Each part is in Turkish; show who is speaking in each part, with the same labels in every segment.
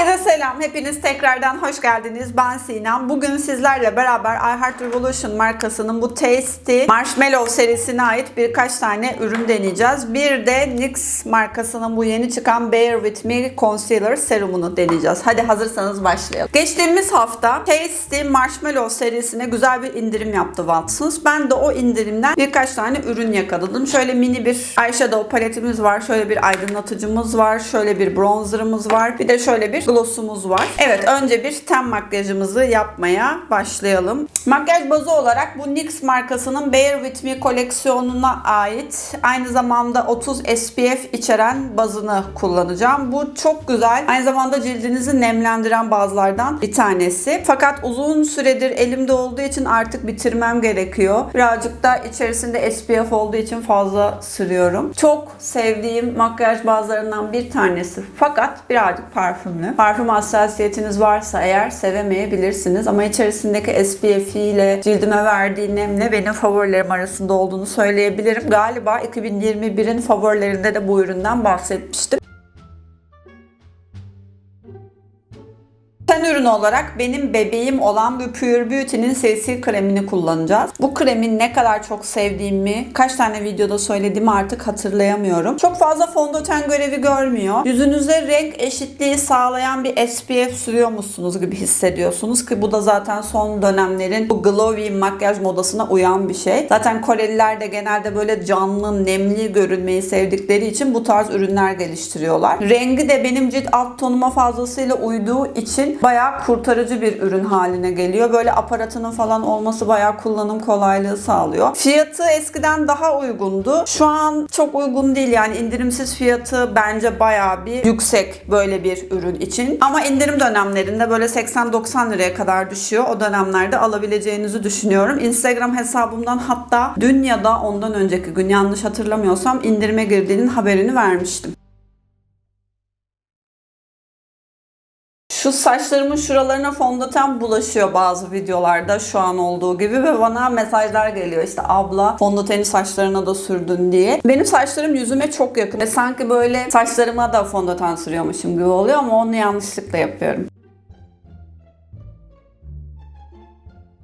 Speaker 1: Herkese selam. Hepiniz tekrardan hoş geldiniz. Ben Sinem. Bugün sizlerle beraber I Heart Revolution markasının bu Tasty Marshmallow serisine ait birkaç tane ürün deneyeceğiz. Bir de NYX markasının bu yeni çıkan Bear With Me Concealer serumunu deneyeceğiz. Hadi hazırsanız başlayalım. Geçtiğimiz hafta Tasty Marshmallow serisine güzel bir indirim yaptı Watsons. Ben de o indirimden birkaç tane ürün yakaladım. Şöyle mini bir eyeshadow paletimiz var. Şöyle bir aydınlatıcımız var. Şöyle bir bronzerımız var. Bir de şöyle bir glossumuz var. Evet önce bir ten makyajımızı yapmaya başlayalım. Makyaj bazı olarak bu NYX markasının Bear With Me koleksiyonuna ait aynı zamanda 30 SPF içeren bazını kullanacağım. Bu çok güzel. Aynı zamanda cildinizi nemlendiren bazlardan bir tanesi. Fakat uzun süredir elimde olduğu için artık bitirmem gerekiyor. Birazcık da içerisinde SPF olduğu için fazla sürüyorum. Çok sevdiğim makyaj bazlarından bir tanesi. Fakat birazcık parfümlü. Parfüm hassasiyetiniz varsa eğer sevemeyebilirsiniz. Ama içerisindeki SPF ile cildime verdiği nemle benim favorilerim arasında olduğunu söyleyebilirim. Galiba 2021'in favorilerinde de bu üründen bahsetmiştim. Ten ürünü olarak benim bebeğim olan bu Pure Beauty'nin CC kremini kullanacağız. Bu kremi ne kadar çok sevdiğimi, kaç tane videoda söylediğimi artık hatırlayamıyorum. Çok fazla fondöten görevi görmüyor. Yüzünüze renk eşitliği sağlayan bir SPF sürüyor musunuz gibi hissediyorsunuz ki bu da zaten son dönemlerin bu glowy makyaj modasına uyan bir şey. Zaten Koreliler de genelde böyle canlı, nemli görünmeyi sevdikleri için bu tarz ürünler geliştiriyorlar. Rengi de benim cilt alt tonuma fazlasıyla uyduğu için bayağı kurtarıcı bir ürün haline geliyor. Böyle aparatının falan olması bayağı kullanım kolaylığı sağlıyor. Fiyatı eskiden daha uygundu. Şu an çok uygun değil yani indirimsiz fiyatı bence bayağı bir yüksek böyle bir ürün için. Ama indirim dönemlerinde böyle 80-90 liraya kadar düşüyor. O dönemlerde alabileceğinizi düşünüyorum. Instagram hesabımdan hatta dün ya da ondan önceki gün yanlış hatırlamıyorsam indirime girdiğinin haberini vermiştim. Şu saçlarımın şuralarına fondöten bulaşıyor bazı videolarda şu an olduğu gibi ve bana mesajlar geliyor işte abla fondöteni saçlarına da sürdün diye. Benim saçlarım yüzüme çok yakın ve sanki böyle saçlarıma da fondöten sürüyormuşum gibi oluyor ama onu yanlışlıkla yapıyorum.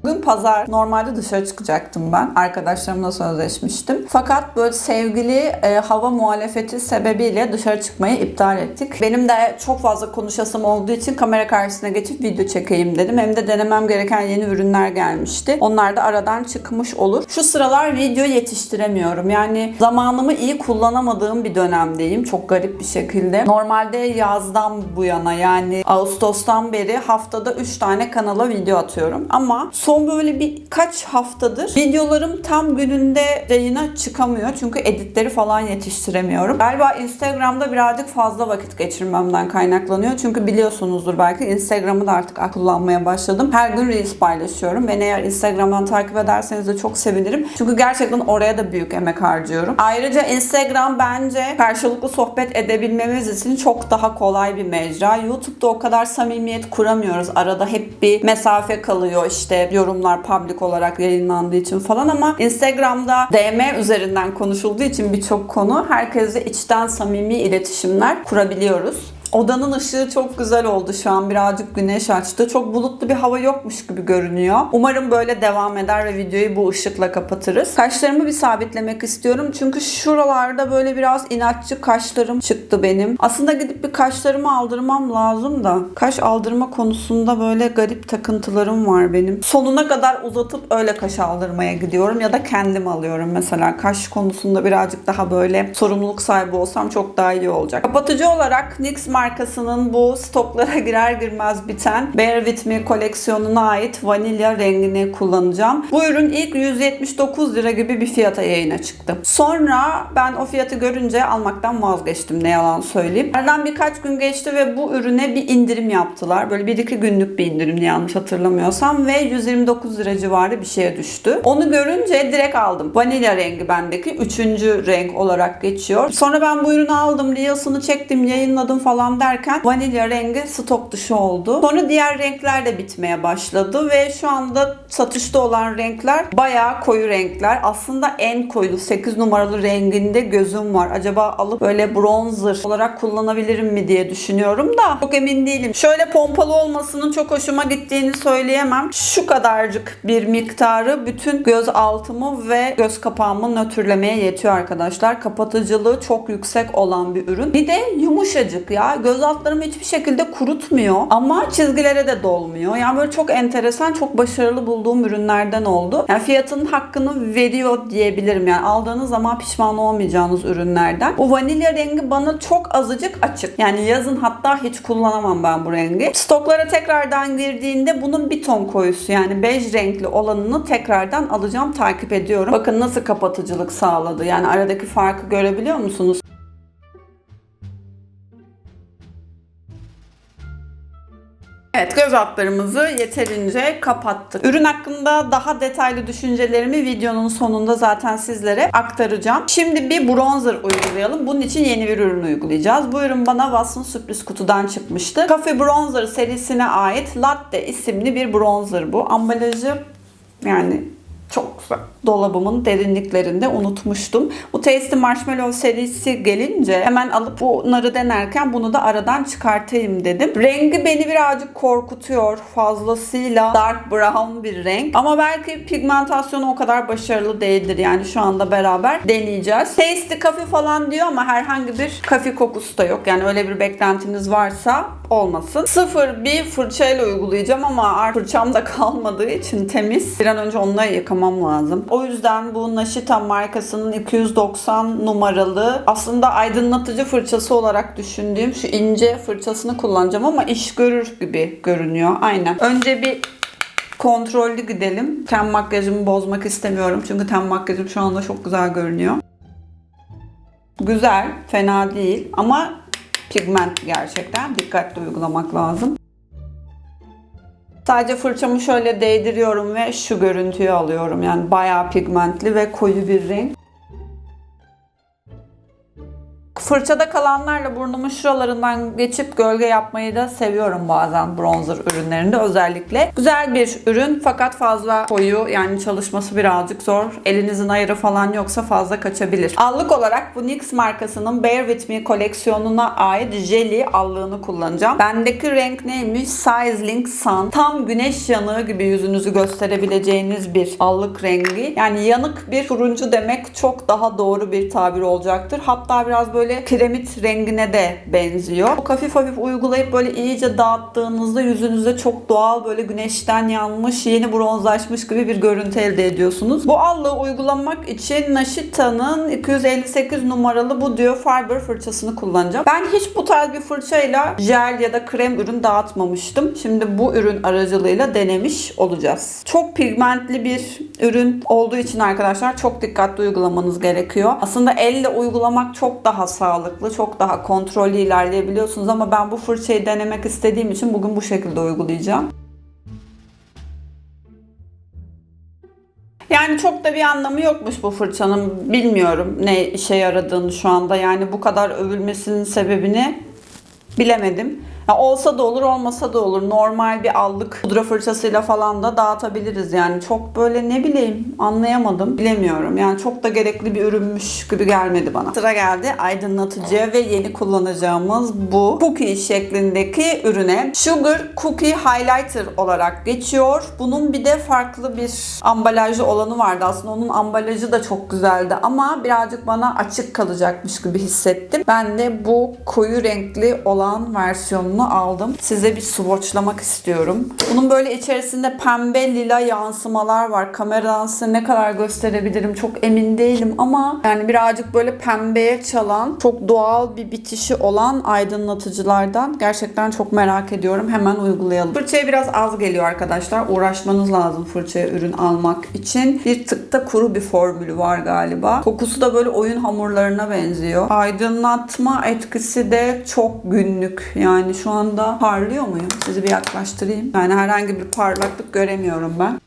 Speaker 1: Bugün pazar normalde dışarı çıkacaktım ben. Arkadaşlarımla sözleşmiştim. Fakat böyle sevgili e, hava muhalefeti sebebiyle dışarı çıkmayı iptal ettik. Benim de çok fazla konuşasım olduğu için kamera karşısına geçip video çekeyim dedim. Hem de denemem gereken yeni ürünler gelmişti. Onlar da aradan çıkmış olur. Şu sıralar video yetiştiremiyorum. Yani zamanımı iyi kullanamadığım bir dönemdeyim. Çok garip bir şekilde. Normalde yazdan bu yana yani Ağustos'tan beri haftada 3 tane kanala video atıyorum. Ama son böyle birkaç haftadır videolarım tam gününde yayına çıkamıyor. Çünkü editleri falan yetiştiremiyorum. Galiba Instagram'da birazcık fazla vakit geçirmemden kaynaklanıyor. Çünkü biliyorsunuzdur belki Instagram'ı da artık kullanmaya başladım. Her gün Reels paylaşıyorum. Beni eğer Instagram'dan takip ederseniz de çok sevinirim. Çünkü gerçekten oraya da büyük emek harcıyorum. Ayrıca Instagram bence karşılıklı sohbet edebilmemiz için çok daha kolay bir mecra. YouTube'da o kadar samimiyet kuramıyoruz. Arada hep bir mesafe kalıyor işte yorumlar public olarak yayınlandığı için falan ama Instagram'da DM üzerinden konuşulduğu için birçok konu herkesle içten samimi iletişimler kurabiliyoruz. Odanın ışığı çok güzel oldu şu an. Birazcık güneş açtı. Çok bulutlu bir hava yokmuş gibi görünüyor. Umarım böyle devam eder ve videoyu bu ışıkla kapatırız. Kaşlarımı bir sabitlemek istiyorum. Çünkü şuralarda böyle biraz inatçı kaşlarım çıktı benim. Aslında gidip bir kaşlarımı aldırmam lazım da. Kaş aldırma konusunda böyle garip takıntılarım var benim. Sonuna kadar uzatıp öyle kaş aldırmaya gidiyorum ya da kendim alıyorum mesela. Kaş konusunda birazcık daha böyle sorumluluk sahibi olsam çok daha iyi olacak. Kapatıcı olarak NYX markasının bu stoklara girer girmez biten Bear With Me koleksiyonuna ait vanilya rengini kullanacağım. Bu ürün ilk 179 lira gibi bir fiyata yayına çıktı. Sonra ben o fiyatı görünce almaktan vazgeçtim ne yalan söyleyeyim. Aradan birkaç gün geçti ve bu ürüne bir indirim yaptılar. Böyle 1-2 günlük bir indirim yanlış hatırlamıyorsam ve 129 lira civarı bir şeye düştü. Onu görünce direkt aldım. Vanilya rengi bendeki üçüncü renk olarak geçiyor. Sonra ben bu ürünü aldım, Reels'ını çektim, yayınladım falan falan derken vanilya rengi stok dışı oldu. Sonra diğer renkler de bitmeye başladı ve şu anda satışta olan renkler bayağı koyu renkler. Aslında en koyu 8 numaralı renginde gözüm var. Acaba alıp böyle bronzer olarak kullanabilirim mi diye düşünüyorum da çok emin değilim. Şöyle pompalı olmasının çok hoşuma gittiğini söyleyemem. Şu kadarcık bir miktarı bütün göz altımı ve göz kapağımı nötrlemeye yetiyor arkadaşlar. Kapatıcılığı çok yüksek olan bir ürün. Bir de yumuşacık ya. Göz altlarımı hiçbir şekilde kurutmuyor ama çizgilere de dolmuyor. Yani böyle çok enteresan, çok başarılı bulduğum ürünlerden oldu. Yani fiyatının hakkını veriyor diyebilirim. Yani aldığınız zaman pişman olmayacağınız ürünlerden. Bu vanilya rengi bana çok azıcık açık. Yani yazın hatta hiç kullanamam ben bu rengi. Stoklara tekrardan girdiğinde bunun bir ton koyusu yani bej renkli olanını tekrardan alacağım takip ediyorum. Bakın nasıl kapatıcılık sağladı. Yani aradaki farkı görebiliyor musunuz? Evet göz altlarımızı yeterince kapattık. Ürün hakkında daha detaylı düşüncelerimi videonun sonunda zaten sizlere aktaracağım. Şimdi bir bronzer uygulayalım. Bunun için yeni bir ürün uygulayacağız. Bu ürün bana Watson sürpriz kutudan çıkmıştı. Coffee Bronzer serisine ait Latte isimli bir bronzer bu. Ambalajı yani çok güzel. Dolabımın derinliklerinde unutmuştum. Bu Tasty Marshmallow serisi gelince hemen alıp bunları denerken bunu da aradan çıkartayım dedim. Rengi beni birazcık korkutuyor. Fazlasıyla dark brown bir renk. Ama belki pigmentasyonu o kadar başarılı değildir. Yani şu anda beraber deneyeceğiz. Tasty kafe falan diyor ama herhangi bir kafe kokusu da yok. Yani öyle bir beklentiniz varsa olmasın. Sıfır bir fırçayla uygulayacağım ama artık fırçam da kalmadığı için temiz. Bir an önce onunla yıkamam lazım. O yüzden bu Nashita markasının 290 numaralı aslında aydınlatıcı fırçası olarak düşündüğüm şu ince fırçasını kullanacağım ama iş görür gibi görünüyor. Aynen. Önce bir kontrollü gidelim. Ten makyajımı bozmak istemiyorum. Çünkü ten makyajım şu anda çok güzel görünüyor. Güzel, fena değil ama pigment gerçekten. Dikkatli uygulamak lazım. Sadece fırçamı şöyle değdiriyorum ve şu görüntüyü alıyorum. Yani bayağı pigmentli ve koyu bir renk. Fırçada kalanlarla burnumun şuralarından geçip gölge yapmayı da seviyorum bazen bronzer ürünlerinde özellikle. Güzel bir ürün fakat fazla koyu yani çalışması birazcık zor. Elinizin ayarı falan yoksa fazla kaçabilir. Allık olarak bu NYX markasının Bear With Me koleksiyonuna ait jelly allığını kullanacağım. Bendeki renk neymiş? Sizzling Sun. Tam güneş yanığı gibi yüzünüzü gösterebileceğiniz bir allık rengi. Yani yanık bir turuncu demek çok daha doğru bir tabir olacaktır. Hatta biraz böyle kiremit rengine de benziyor. Çok hafif hafif uygulayıp böyle iyice dağıttığınızda yüzünüzde çok doğal böyle güneşten yanmış, yeni bronzlaşmış gibi bir görüntü elde ediyorsunuz. Bu allığı uygulamak için Nashita'nın 258 numaralı bu Dio Fiber fırçasını kullanacağım. Ben hiç bu tarz bir fırçayla jel ya da krem ürün dağıtmamıştım. Şimdi bu ürün aracılığıyla denemiş olacağız. Çok pigmentli bir ürün olduğu için arkadaşlar çok dikkatli uygulamanız gerekiyor. Aslında elle uygulamak çok daha sağlıklı, çok daha kontrollü ilerleyebiliyorsunuz ama ben bu fırçayı denemek istediğim için bugün bu şekilde uygulayacağım. Yani çok da bir anlamı yokmuş bu fırçanın. Bilmiyorum ne işe yaradığını şu anda. Yani bu kadar övülmesinin sebebini bilemedim. Ya olsa da olur, olmasa da olur. Normal bir allık pudra fırçasıyla falan da dağıtabiliriz yani. Çok böyle ne bileyim anlayamadım. Bilemiyorum. Yani çok da gerekli bir ürünmüş gibi gelmedi bana. Sıra geldi aydınlatıcıya ve yeni kullanacağımız bu cookie şeklindeki ürüne. Sugar Cookie Highlighter olarak geçiyor. Bunun bir de farklı bir ambalajlı olanı vardı. Aslında onun ambalajı da çok güzeldi ama birazcık bana açık kalacakmış gibi hissettim. Ben de bu koyu renkli olan versiyonunu aldım. Size bir swatchlamak istiyorum. Bunun böyle içerisinde pembe lila yansımalar var. Kameradan size ne kadar gösterebilirim çok emin değilim ama yani birazcık böyle pembeye çalan çok doğal bir bitişi olan aydınlatıcılardan gerçekten çok merak ediyorum. Hemen uygulayalım. Fırçaya biraz az geliyor arkadaşlar. Uğraşmanız lazım fırçaya ürün almak için. Bir tıkta kuru bir formülü var galiba. Kokusu da böyle oyun hamurlarına benziyor. Aydınlatma etkisi de çok günlük. Yani şu anda parlıyor muyum? Sizi bir yaklaştırayım. Yani herhangi bir parlaklık göremiyorum ben.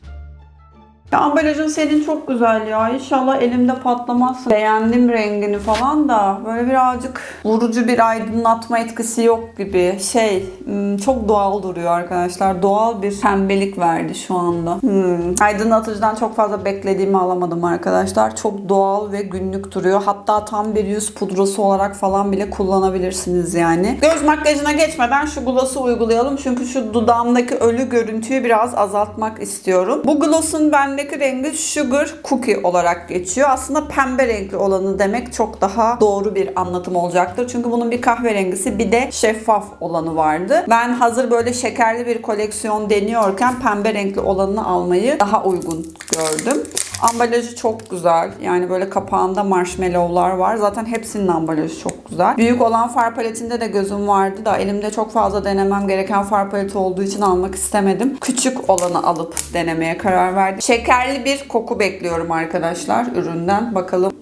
Speaker 1: Ya ambalajın senin çok güzel ya. İnşallah elimde patlamazsın. Beğendim rengini falan da böyle birazcık vurucu bir aydınlatma etkisi yok gibi. Şey hmm, çok doğal duruyor arkadaşlar. Doğal bir pembelik verdi şu anda. Hmm. Aydınlatıcıdan çok fazla beklediğimi alamadım arkadaşlar. Çok doğal ve günlük duruyor. Hatta tam bir yüz pudrası olarak falan bile kullanabilirsiniz yani. Göz makyajına geçmeden şu gloss'u uygulayalım. Çünkü şu dudağımdaki ölü görüntüyü biraz azaltmak istiyorum. Bu gloss'un bendeki rengi Sugar Cookie olarak geçiyor. Aslında pembe renkli olanı demek çok daha doğru bir anlatım olacaktır. Çünkü bunun bir kahverengisi bir de şeffaf olanı vardı. Ben hazır böyle şekerli bir koleksiyon deniyorken pembe renkli olanını almayı daha uygun gördüm. Ambalajı çok güzel. Yani böyle kapağında marshmallowlar var. Zaten hepsinin ambalajı çok güzel. Büyük olan far paletinde de gözüm vardı da elimde çok fazla denemem gereken far paleti olduğu için almak istemedim. Küçük olanı alıp denemeye karar verdim. Şekerli bir koku bekliyorum arkadaşlar üründen. Bakalım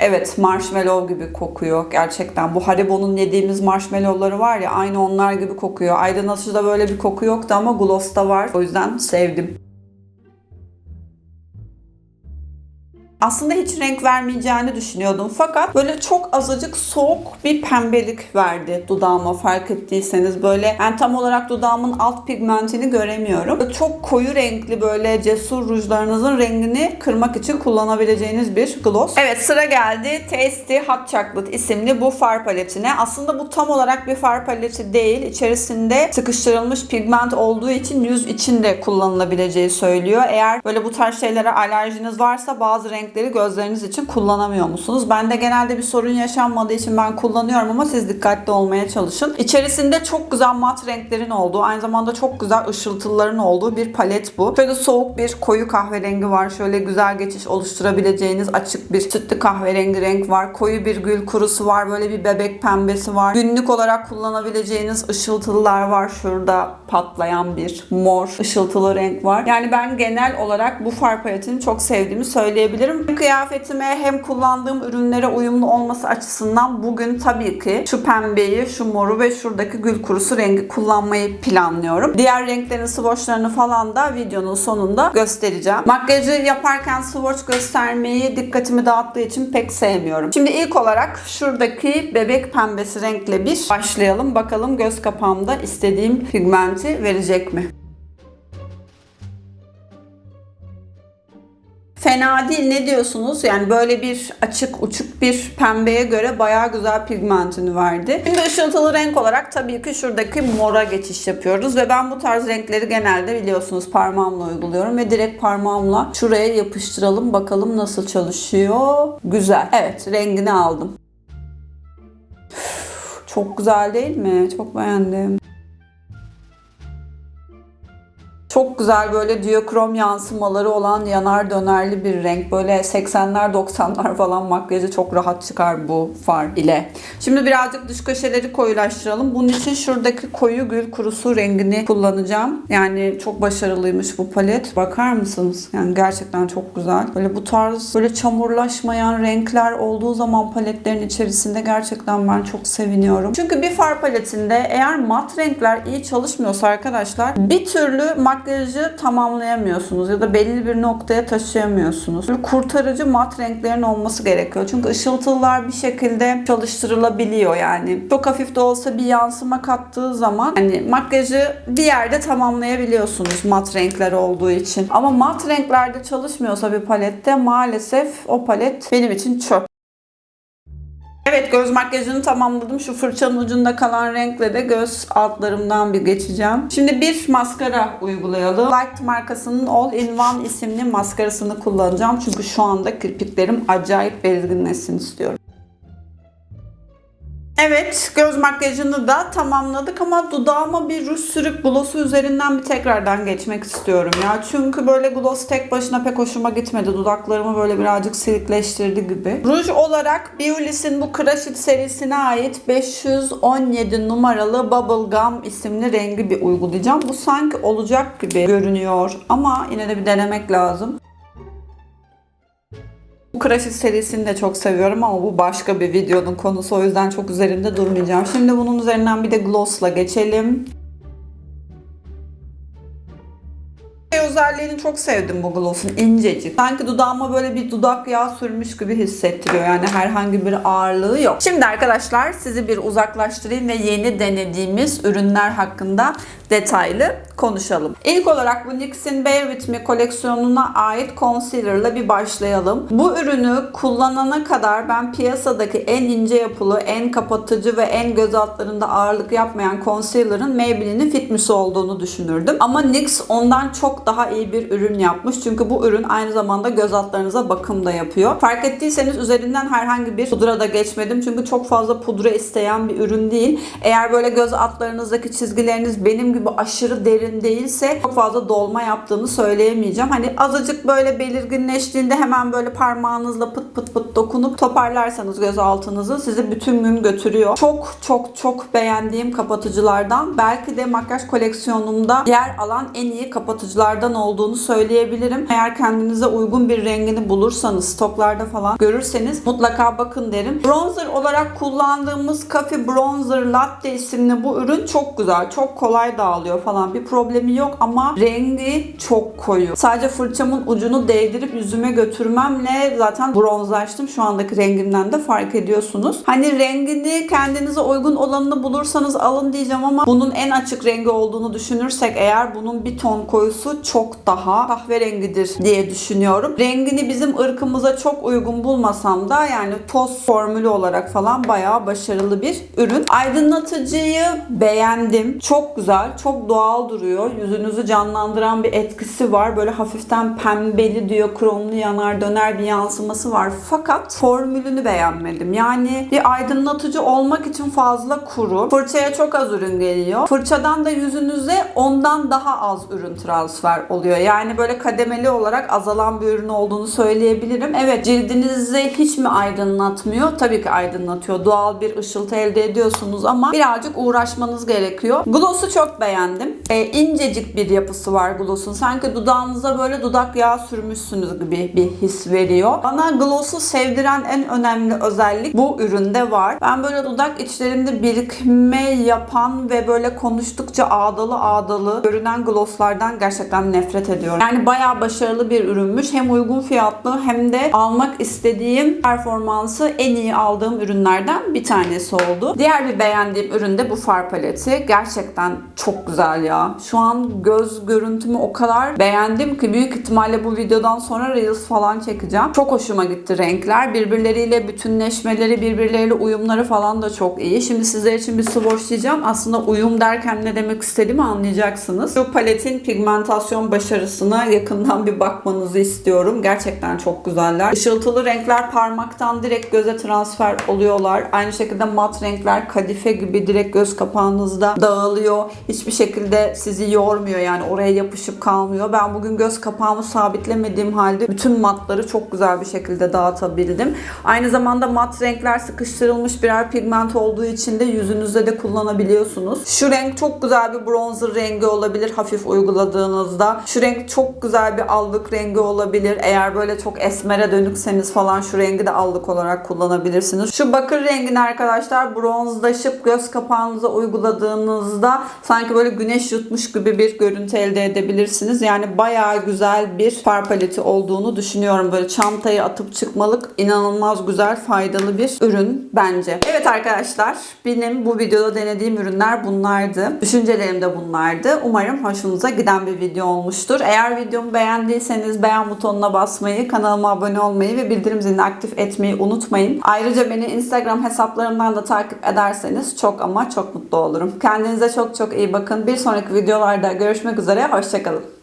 Speaker 1: Evet marshmallow gibi kokuyor gerçekten. Bu Haribo'nun yediğimiz marshmallowları var ya aynı onlar gibi kokuyor. Aydınlatıcıda böyle bir koku yoktu ama Gloss'ta var. O yüzden sevdim. Aslında hiç renk vermeyeceğini düşünüyordum. Fakat böyle çok azıcık soğuk bir pembelik verdi dudağıma fark ettiyseniz. Böyle yani tam olarak dudağımın alt pigmentini göremiyorum. Böyle çok koyu renkli böyle cesur rujlarınızın rengini kırmak için kullanabileceğiniz bir gloss. Evet sıra geldi. Tasty Hot Chocolate isimli bu far paletine. Aslında bu tam olarak bir far paleti değil. İçerisinde sıkıştırılmış pigment olduğu için yüz içinde kullanılabileceği söylüyor. Eğer böyle bu tarz şeylere alerjiniz varsa bazı renk renkleri gözleriniz için kullanamıyor musunuz? Bende genelde bir sorun yaşanmadığı için ben kullanıyorum ama siz dikkatli olmaya çalışın. İçerisinde çok güzel mat renklerin olduğu, aynı zamanda çok güzel ışıltıların olduğu bir palet bu. Şöyle soğuk bir koyu kahverengi var. Şöyle güzel geçiş oluşturabileceğiniz açık bir sütlü kahverengi renk var. Koyu bir gül kurusu var. Böyle bir bebek pembesi var. Günlük olarak kullanabileceğiniz ışıltılar var. Şurada patlayan bir mor ışıltılı renk var. Yani ben genel olarak bu far paletini çok sevdiğimi söyleyebilirim. Hem kıyafetime hem kullandığım ürünlere uyumlu olması açısından bugün tabii ki şu pembeyi, şu moru ve şuradaki gül kurusu rengi kullanmayı planlıyorum. Diğer renklerin swatchlarını falan da videonun sonunda göstereceğim. Makyajı yaparken swatch göstermeyi dikkatimi dağıttığı için pek sevmiyorum. Şimdi ilk olarak şuradaki bebek pembesi renkle bir başlayalım. Bakalım göz kapağımda istediğim pigmenti verecek mi? Fena değil ne diyorsunuz? Yani böyle bir açık uçuk bir pembeye göre bayağı güzel pigmentini verdi. Şimdi ışıltılı renk olarak tabii ki şuradaki mora geçiş yapıyoruz ve ben bu tarz renkleri genelde biliyorsunuz parmağımla uyguluyorum ve direkt parmağımla şuraya yapıştıralım bakalım nasıl çalışıyor. Güzel. Evet rengini aldım. Çok güzel değil mi? Çok beğendim. Çok güzel böyle diyokrom yansımaları olan yanar dönerli bir renk. Böyle 80'ler 90'lar falan makyajı çok rahat çıkar bu far ile. Şimdi birazcık dış köşeleri koyulaştıralım. Bunun için şuradaki koyu gül kurusu rengini kullanacağım. Yani çok başarılıymış bu palet. Bakar mısınız? Yani gerçekten çok güzel. Böyle bu tarz böyle çamurlaşmayan renkler olduğu zaman paletlerin içerisinde gerçekten ben çok seviniyorum. Çünkü bir far paletinde eğer mat renkler iyi çalışmıyorsa arkadaşlar bir türlü makyaj makyajı tamamlayamıyorsunuz ya da belli bir noktaya taşıyamıyorsunuz. Böyle kurtarıcı mat renklerin olması gerekiyor. Çünkü ışıltılar bir şekilde çalıştırılabiliyor yani. Çok hafif de olsa bir yansıma kattığı zaman hani makyajı bir yerde tamamlayabiliyorsunuz mat renkler olduğu için. Ama mat renklerde çalışmıyorsa bir palette maalesef o palet benim için çöp. Evet göz makyajını tamamladım. Şu fırçanın ucunda kalan renkle de göz altlarımdan bir geçeceğim. Şimdi bir maskara uygulayalım. Light markasının All in One isimli maskarasını kullanacağım. Çünkü şu anda kirpiklerim acayip belirginleşsin istiyorum. Evet, göz makyajını da tamamladık ama dudağıma bir ruj sürüp gloss'u üzerinden bir tekrardan geçmek istiyorum ya. Çünkü böyle gloss tek başına pek hoşuma gitmedi. Dudaklarımı böyle birazcık silikleştirdi gibi. Ruj olarak Beulis'in bu Crush serisine ait 517 numaralı Bubble Gum isimli rengi bir uygulayacağım. Bu sanki olacak gibi görünüyor ama yine de bir denemek lazım. Bu Crush It serisini de çok seviyorum ama bu başka bir videonun konusu o yüzden çok üzerinde durmayacağım. Şimdi bunun üzerinden bir de glossla geçelim. özelliğini çok sevdim bu gloss'un. incecik. Sanki dudağıma böyle bir dudak yağı sürmüş gibi hissettiriyor. Yani herhangi bir ağırlığı yok. Şimdi arkadaşlar sizi bir uzaklaştırayım ve yeni denediğimiz ürünler hakkında detaylı konuşalım. İlk olarak bu NYX'in Bear With Me koleksiyonuna ait concealer'la bir başlayalım. Bu ürünü kullanana kadar ben piyasadaki en ince yapılı, en kapatıcı ve en göz altlarında ağırlık yapmayan concealer'ın Maybelline'in Fit Me'si olduğunu düşünürdüm. Ama NYX ondan çok daha iyi bir ürün yapmış. Çünkü bu ürün aynı zamanda göz altlarınıza bakım da yapıyor. Fark ettiyseniz üzerinden herhangi bir pudra da geçmedim. Çünkü çok fazla pudra isteyen bir ürün değil. Eğer böyle göz altlarınızdaki çizgileriniz benim gibi aşırı derin değilse çok fazla dolma yaptığını söyleyemeyeceğim. Hani azıcık böyle belirginleştiğinde hemen böyle parmağınızla pıt pıt pıt dokunup toparlarsanız göz altınızı sizi bütün gün götürüyor. Çok çok çok beğendiğim kapatıcılardan belki de makyaj koleksiyonumda yer alan en iyi kapatıcılardan olduğunu söyleyebilirim. Eğer kendinize uygun bir rengini bulursanız stoklarda falan görürseniz mutlaka bakın derim. Bronzer olarak kullandığımız Coffee Bronzer Latte isimli bu ürün çok güzel. Çok kolay dağılıyor falan. Bir problemi yok ama rengi çok koyu. Sadece fırçamın ucunu değdirip yüzüme götürmemle zaten bronzlaştım. Şu andaki rengimden de fark ediyorsunuz. Hani rengini kendinize uygun olanını bulursanız alın diyeceğim ama bunun en açık rengi olduğunu düşünürsek eğer bunun bir ton koyusu çok daha kahverengidir diye düşünüyorum. Rengini bizim ırkımıza çok uygun bulmasam da yani toz formülü olarak falan bayağı başarılı bir ürün. Aydınlatıcıyı beğendim. Çok güzel, çok doğal duruyor. Yüzünüzü canlandıran bir etkisi var. Böyle hafiften pembeli diyor, kromlu yanar döner bir yansıması var. Fakat formülünü beğenmedim. Yani bir aydınlatıcı olmak için fazla kuru. Fırçaya çok az ürün geliyor. Fırçadan da yüzünüze ondan daha az ürün transfer oluyor. Yani böyle kademeli olarak azalan bir ürün olduğunu söyleyebilirim. Evet cildinizi hiç mi aydınlatmıyor? Tabii ki aydınlatıyor. Doğal bir ışıltı elde ediyorsunuz ama birazcık uğraşmanız gerekiyor. Gloss'u çok beğendim. Ee, incecik bir yapısı var gloss'un. Sanki dudağınıza böyle dudak yağı sürmüşsünüz gibi bir his veriyor. Bana gloss'u sevdiren en önemli özellik bu üründe var. Ben böyle dudak içlerinde birikme yapan ve böyle konuştukça ağdalı ağdalı görünen glosslardan gerçekten nefret ediyorum. Yani bayağı başarılı bir ürünmüş. Hem uygun fiyatlı hem de almak istediğim performansı en iyi aldığım ürünlerden bir tanesi oldu. Diğer bir beğendiğim ürün de bu far paleti. Gerçekten çok güzel ya. Şu an göz görüntümü o kadar beğendim ki büyük ihtimalle bu videodan sonra Reels falan çekeceğim. Çok hoşuma gitti renkler. Birbirleriyle bütünleşmeleri, birbirleriyle uyumları falan da çok iyi. Şimdi sizler için bir swatchlayacağım. Aslında uyum derken ne demek istediğimi anlayacaksınız. Şu paletin pigmentasyon başarısına yakından bir bakmanızı istiyorum. Gerçekten çok güzeller. Işıltılı renkler parmaktan direkt göze transfer oluyorlar. Aynı şekilde mat renkler kadife gibi direkt göz kapağınızda dağılıyor. Hiçbir şekilde sizi yormuyor yani oraya yapışıp kalmıyor. Ben bugün göz kapağımı sabitlemediğim halde bütün matları çok güzel bir şekilde dağıtabildim. Aynı zamanda mat renkler sıkıştırılmış birer pigment olduğu için de yüzünüzde de kullanabiliyorsunuz. Şu renk çok güzel bir bronzer rengi olabilir hafif uyguladığınızda. Şu renk çok güzel bir allık rengi olabilir. Eğer böyle çok esmere dönükseniz falan şu rengi de allık olarak kullanabilirsiniz. Şu bakır rengini arkadaşlar bronzlaşıp göz kapağınıza uyguladığınızda sanki böyle güneş yutmuş gibi bir görüntü elde edebilirsiniz. Yani bayağı güzel bir far paleti olduğunu düşünüyorum. Böyle çantayı atıp çıkmalık inanılmaz güzel faydalı bir ürün bence. Evet arkadaşlar benim bu videoda denediğim ürünler bunlardı. Düşüncelerim de bunlardı. Umarım hoşunuza giden bir video olmuştur. Eğer videomu beğendiyseniz beğen butonuna basmayı, kanalıma abone olmayı ve bildirim zilini aktif etmeyi unutmayın. Ayrıca beni Instagram hesaplarımdan da takip ederseniz çok ama çok mutlu olurum. Kendinize çok çok iyi bakın. Bir sonraki videolarda görüşmek üzere. Hoşçakalın.